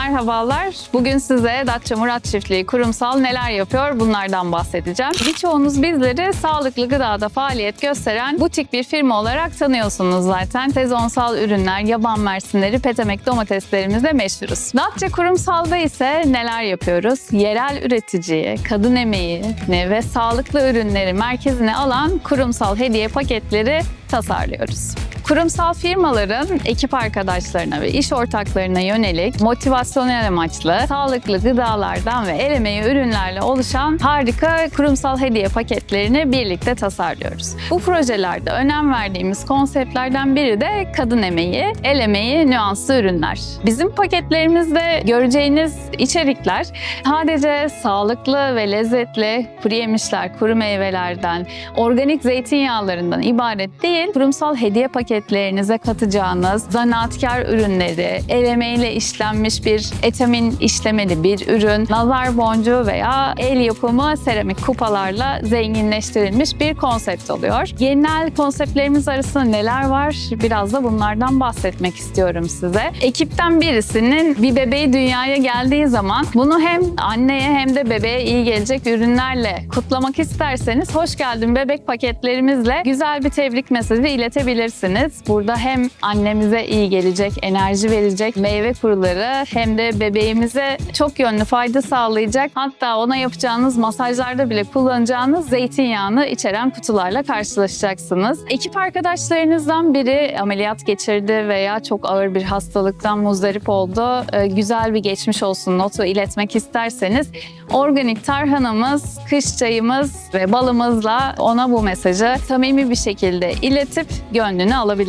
Merhabalar. Bugün size Datça Murat Çiftliği kurumsal neler yapıyor bunlardan bahsedeceğim. Birçoğunuz bizleri sağlıklı gıdada faaliyet gösteren butik bir firma olarak tanıyorsunuz zaten. Sezonsal ürünler, yaban mersinleri, petemek domateslerimizle meşhuruz. Datça Kurumsal'da ise neler yapıyoruz? Yerel üreticiyi, kadın emeği ve sağlıklı ürünleri merkezine alan kurumsal hediye paketleri tasarlıyoruz. Kurumsal firmaların ekip arkadaşlarına ve iş ortaklarına yönelik motivasyonel amaçlı sağlıklı gıdalardan ve el emeği ürünlerle oluşan harika kurumsal hediye paketlerini birlikte tasarlıyoruz. Bu projelerde önem verdiğimiz konseptlerden biri de kadın emeği, el emeği, nüanslı ürünler. Bizim paketlerimizde göreceğiniz içerikler sadece sağlıklı ve lezzetli kuru yemişler, kuru meyvelerden, organik zeytinyağlarından ibaret değil, kurumsal hediye paketlerinize katacağınız zanaatkar ürünleri, el emeğiyle işlenmiş bir etamin işlemeli bir ürün, nazar boncuğu veya el yapımı seramik kupalarla zenginleştirilmiş bir konsept oluyor. Genel konseptlerimiz arasında neler var? Biraz da bunlardan bahsetmek istiyorum size. Ekipten birisinin bir bebeği dünyaya geldiği zaman bunu hem anneye hem de bebeğe iyi gelecek ürünlerle kutlamak isterseniz hoş geldin bebek paketlerimizle güzel bir tebrik mesajı iletebilirsiniz. Burada hem annemize iyi gelecek, enerji verecek meyve kuruları hem de bebeğimize çok yönlü fayda sağlayacak hatta ona yapacağınız masajlarda bile kullanacağınız zeytinyağını içeren kutularla karşılaşacaksınız. Ekip arkadaşlarınızdan biri ameliyat geçirdi veya çok ağır bir hastalıktan muzdarip oldu. Ee, Güzel bir geçmiş olsun notu iletmek isterseniz organik tarhanamız, kış çayımız ve balımızla ona bu mesajı samimi bir şekilde iletip gönlünü alabilirsiniz.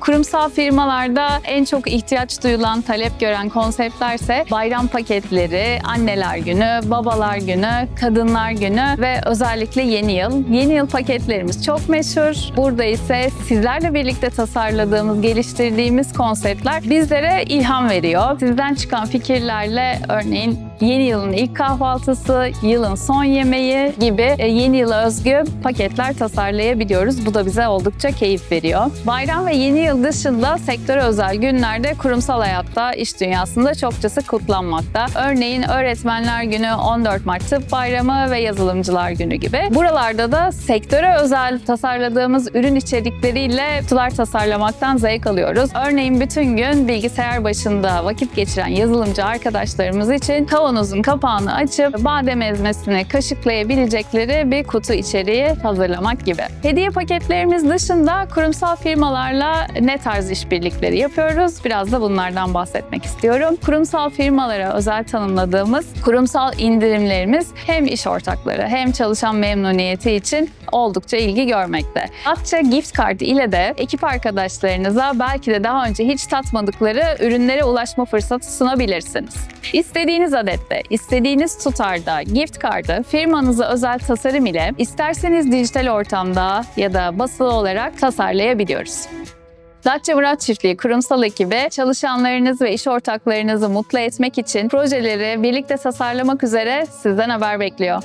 Kurumsal firmalarda en çok ihtiyaç duyulan, talep gören konseptlerse bayram paketleri, anneler günü, babalar günü, kadınlar günü ve özellikle yeni yıl. Yeni yıl paketlerimiz çok meşhur. Burada ise sizlerle birlikte tasarladığımız, geliştirdiğimiz konseptler bizlere ilham veriyor. Sizden çıkan fikirlerle örneğin yeni yılın ilk kahvaltısı, yılın son yemeği gibi e, yeni yıla özgü paketler tasarlayabiliyoruz. Bu da bize oldukça keyif veriyor. Bayram ve yeni yıl dışında sektöre özel günlerde kurumsal hayatta, iş dünyasında çokçası kutlanmakta. Örneğin Öğretmenler Günü, 14 Mart Tıp Bayramı ve Yazılımcılar Günü gibi. Buralarda da sektöre özel tasarladığımız ürün içerikleriyle kutular tasarlamaktan zevk alıyoruz. Örneğin bütün gün bilgisayar başında vakit geçiren yazılımcı arkadaşlarımız için kavanozun kapağını açıp badem ezmesini kaşıklayabilecekleri bir kutu içeriği hazırlamak gibi. Hediye paketlerimiz dışında kurumsal firmalarla ne tarz işbirlikleri yapıyoruz? Biraz da bunlardan bahsetmek istiyorum. Kurumsal firmalara özel tanımladığımız kurumsal indirimlerimiz hem iş ortakları hem çalışan memnuniyeti için oldukça ilgi görmekte. Datça gift card ile de ekip arkadaşlarınıza belki de daha önce hiç tatmadıkları ürünlere ulaşma fırsatı sunabilirsiniz. İstediğiniz adette, istediğiniz tutarda gift card'ı firmanıza özel tasarım ile isterseniz dijital ortamda ya da basılı olarak tasarlayabiliyoruz. Datça Murat Çiftliği kurumsal ekibi çalışanlarınız ve iş ortaklarınızı mutlu etmek için projeleri birlikte tasarlamak üzere sizden haber bekliyor.